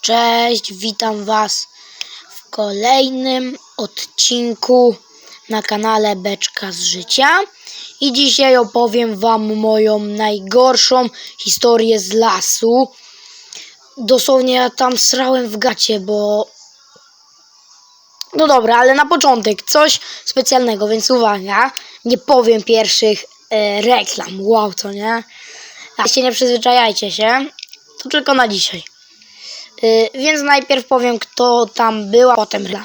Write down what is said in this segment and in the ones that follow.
Cześć, witam Was w kolejnym odcinku na kanale Beczka z Życia. I dzisiaj opowiem Wam moją najgorszą historię z lasu. Dosłownie ja tam srałem w gacie, bo... No dobra, ale na początek coś specjalnego, więc uwaga, nie powiem pierwszych e, reklam. Wow, co nie? A się nie przyzwyczajajcie się, to tylko na dzisiaj. Y, więc najpierw powiem, kto tam był, a potem reklam.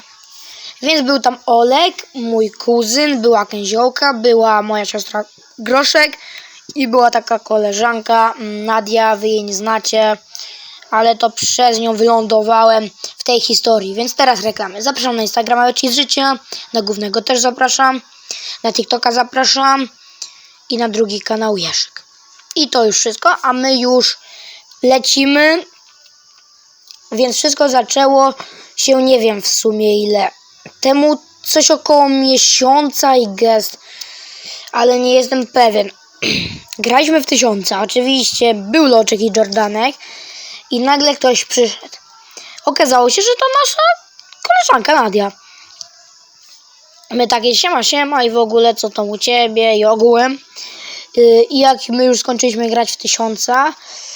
Więc był tam Olek, mój kuzyn, była Kęziołka, była moja siostra Groszek i była taka koleżanka mm, Nadia, wy jej nie znacie, ale to przez nią wylądowałem w tej historii. Więc teraz reklamy. Zapraszam na Instagrama Ci z Życia, na głównego też zapraszam, na TikToka zapraszam i na drugi kanał Jeszek. I to już wszystko, a my już lecimy więc wszystko zaczęło się, nie wiem w sumie ile. Temu coś około miesiąca i gest, ale nie jestem pewien. Graliśmy w tysiąca. Oczywiście był Loczek i Jordanek i nagle ktoś przyszedł. Okazało się, że to nasza koleżanka Nadia. My takie siema, siema i w ogóle co tam u ciebie i ogółem. Yy, I jak my już skończyliśmy grać w tysiąca, Y,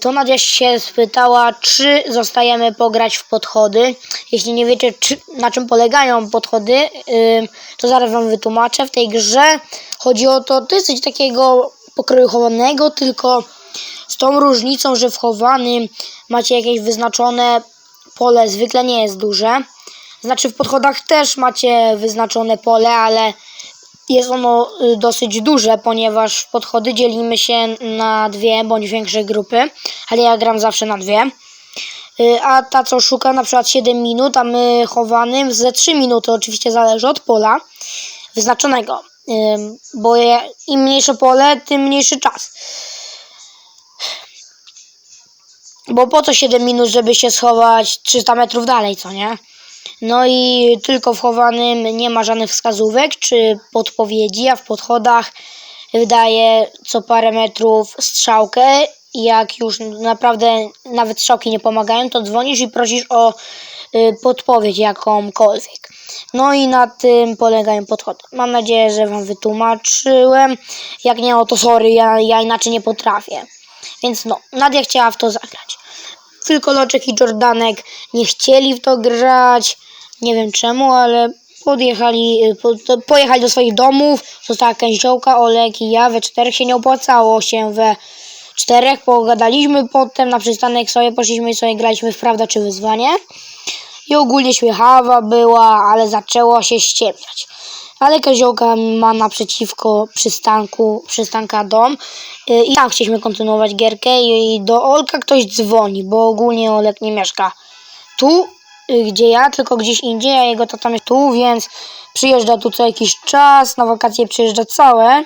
to Nadia się spytała, czy zostajemy pograć w podchody. Jeśli nie wiecie, czy, na czym polegają podchody, y, to zaraz wam wytłumaczę. W tej grze chodzi o to, coś takiego pokroju chowanego, tylko z tą różnicą, że w chowanym macie jakieś wyznaczone pole, zwykle nie jest duże. Znaczy w podchodach też macie wyznaczone pole, ale jest ono y, dosyć duże, ponieważ podchody dzielimy się na dwie bądź większe grupy, ale ja gram zawsze na dwie. Y, A ta, co szuka na przykład 7 minut, a my chowanym ze 3 minuty, oczywiście zależy od pola wyznaczonego. Bo im mniejsze pole, tym mniejszy czas. Bo po co 7 minut, żeby się schować 300 metrów dalej, co nie? No i tylko w chowanym nie ma żadnych wskazówek czy podpowiedzi, a w podchodach wydaje co parę metrów strzałkę jak już naprawdę nawet strzałki nie pomagają, to dzwonisz i prosisz o y, podpowiedź jakąkolwiek. No i na tym polegają podchody. Mam nadzieję, że Wam wytłumaczyłem. Jak nie, no to sorry, ja, ja inaczej nie potrafię. Więc no, Nadia chciała w to zagrać. Tylko Loczek i Jordanek nie chcieli w to grać. Nie wiem czemu, ale podjechali, y, po, pojechali do swoich domów. Została Kęziołka, Olek i ja. We czterech się nie opłacało się we czterech. Pogadaliśmy potem na przystanek sobie, poszliśmy i sobie graliśmy w prawda czy wyzwanie. I ogólnie śmiechawa była, ale zaczęło się ściemniać. Ale Koziołka ma naprzeciwko przystanku, przystanka dom y, i tam chcieliśmy kontynuować gierkę i do Olka ktoś dzwoni, bo ogólnie Olek nie mieszka tu, gdzie ja, tylko gdzieś indziej, a jego tata jest tu, więc przyjeżdża tu co jakiś czas, na wakacje przyjeżdża całe,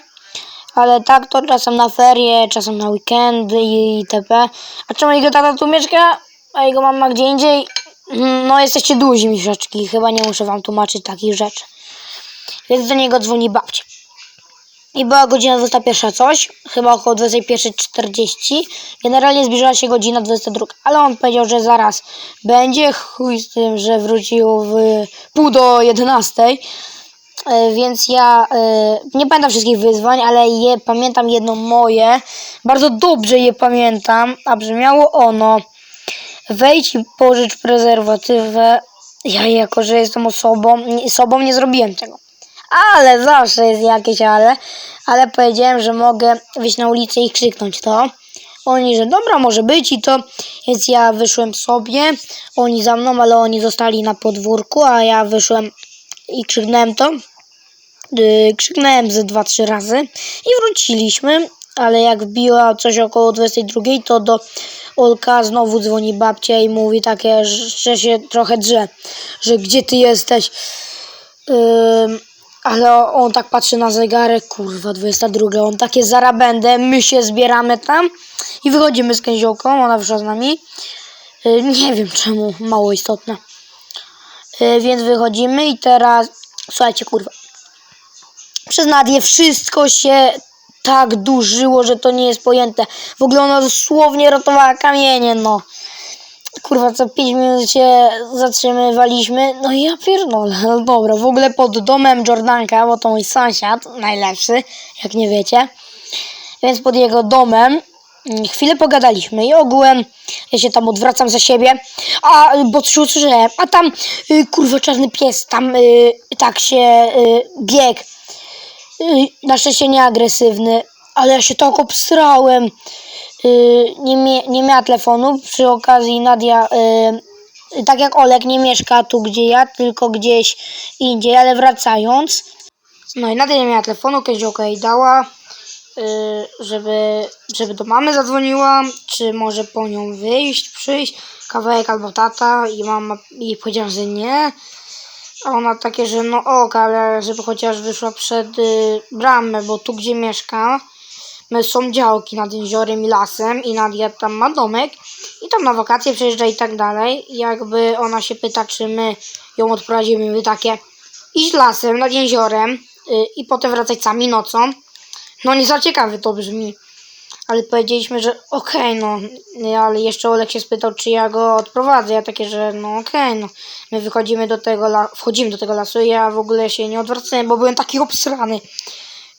ale tak to czasem na ferie, czasem na weekendy i itp. A czemu jego tata tu mieszka, a jego mama gdzie indziej? Mm, No jesteście duzi miszeczki, chyba nie muszę wam tłumaczyć takich rzeczy. Więc do niego dzwoni babcia. I była godzina 21 coś, chyba około 21.40. Generalnie zbliżała się godzina 22, ale on powiedział, że zaraz będzie. Chuj z tym, że wrócił w pół do 11. E, Więc ja e, nie pamiętam wszystkich wyzwań, ale je pamiętam jedno moje. Bardzo dobrze je pamiętam, a brzmiało ono wejdź i pożycz prezerwatywę. Ja jako, że jestem osobą, sobą nie zrobiłem tego. Ale zawsze jest jakieś ale. Ale powiedziałem, że mogę wyjść na ulicę i krzyknąć to. Oni, że dobra, może być i to. Więc ja wyszłem sobie. Oni za mną, ale oni zostali na podwórku, a ja wyszłem i krzyknąłem to. Yy, krzyknąłem ze dwa, trzy razy i wróciliśmy. Ale jak wbiła coś około 22, to do Olka znowu dzwoni babcia i mówi takie, że się trochę drze, że gdzie ty jesteś? Ym, ale on tak patrzy na zegarek, kurwa, 22. On takie zarabędę, my się zbieramy tam i wychodzimy z kęziołką, ona wyszła z nami. Y, nie wiem czemu, mało istotne. Y, więc wychodzimy i teraz, słuchajcie, kurwa. Przez Nadię wszystko się tak dłużyło, że to nie jest pojęte. W ogóle ona dosłownie ratowała kamienie, no. Kurwa co 5 minut się zatrzymywaliśmy. No i ja pierdolę, no dobra, w ogóle pod domem Jordanka, bo to mój sąsiad, najlepszy, jak nie wiecie. Więc pod jego domem mm, chwilę pogadaliśmy i ogółem ja się tam odwracam za siebie, a bo coś usłyszałem, a tam y, kurwa czarny pies tam y, tak się y, biegł. Y, na szczęście nie agresywny, ale ja się tak obstrałem. Y, nie, mie- nie miała telefonu. Przy okazji Nadia, y, tak jak Olek, nie mieszka tu gdzie ja, tylko gdzieś indziej, ale wracając. No i Nadia nie miała telefonu, Keziołka jej dała, y, żeby, żeby do mamy zadzwoniła, czy może po nią wyjść, przyjść, kawałek albo tata i mama jej powiedziała, że nie. A ona takie, że no ok, ale żeby chociaż wyszła przed bramę, bo tu gdzie mieszka, są działki nad jeziorem i lasem i Nadia tam ma domek i tam na wakacje przyjeżdża i tak dalej. I jakby ona się pyta, czy my ją odprowadzimy, my takie iść lasem nad jeziorem y, i potem wracać sami nocą. No nie za ciekawy to brzmi. Ale powiedzieliśmy, że okej, no, nie, ale jeszcze Olek się spytał, czy ja go odprowadzę. Ja takie, że no okej, no. My wychodzimy do tego, la- wchodzimy do tego lasu i ja w ogóle się nie odwracałem, bo byłem taki obsrany.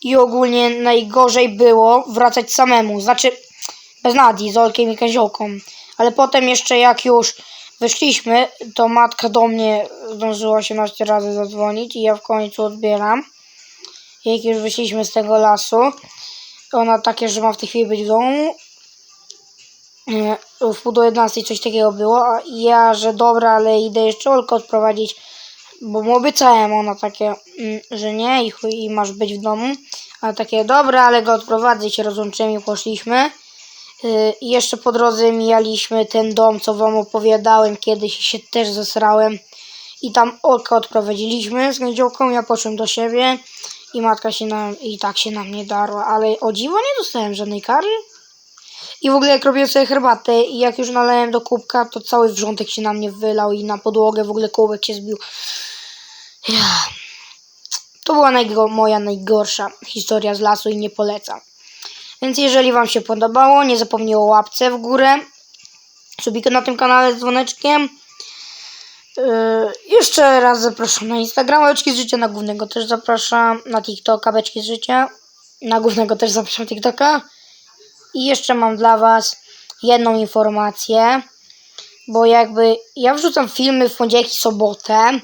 I ogólnie najgorzej było wracać samemu, znaczy bez Nadii, z Olkiem i Kaziołką. Ale potem jeszcze jak już wyszliśmy, to matka do mnie zdążyła 18 razy zadzwonić i ja w końcu odbieram. Jak już wyszliśmy z tego lasu, ona takie, że ma w tej chwili być w domu. Nie, W pół do 11 coś takiego było, a ja, że dobra, ale idę jeszcze Olkę odprowadzić, bo mu obiecałem, ona takie, mm, że nie i, chuj, i masz być w domu. A takie, dobra, ale go odprowadzę i się rozłączymy i poszliśmy. Yy, I jeszcze po drodze mijaliśmy ten dom, co wam opowiadałem kiedyś i się też zesrałem. I tam Olkę odprowadziliśmy z gędziołką, ja poszłem do siebie i matka się na, i tak się na mnie darła, ale o dziwo nie dostałem żadnej kary. I w ogóle jak robiłem sobie herbatę i jak już nalałem do kubka, to cały wrzątek się na mnie wylał i na podłogę w ogóle kubek się zbił. Ja. To była najgo- moja najgorsza historia z lasu i nie polecam. Więc jeżeli Wam się podobało, nie zapomnij o łapce w górę, subikę na tym kanale z dzwoneczkiem. Yy, jeszcze raz zapraszam na Instagrama Beczki z Życia, na głównego też zapraszam, na TikToka Beczki z Życia, na głównego też zapraszam TikToka. I jeszcze mam dla Was jedną informację, bo jakby ja wrzucam filmy w poniedziałek i sobotę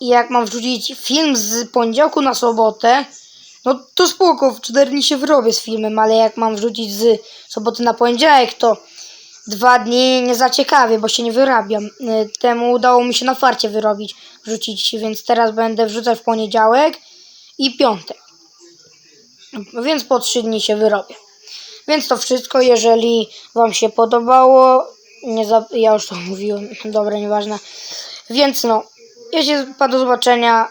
i jak mam wrzucić film z poniedziałku na sobotę, no to spoko, w 4 dni się wyrobię z filmem, ale jak mam wrzucić z soboty na poniedziałek, to dwa dni nie zaciekawię, bo się nie wyrabiam. Y, Temu udało mi się na farcie wyrobić, wrzucić, więc teraz będę wrzucać w poniedziałek i piątek. Więc po trzy dni się wyrobię. Więc to wszystko, jeżeli Wam się podobało, nie za... ja już to mówiłem, dobra, nieważne. Więc no, się do zobaczenia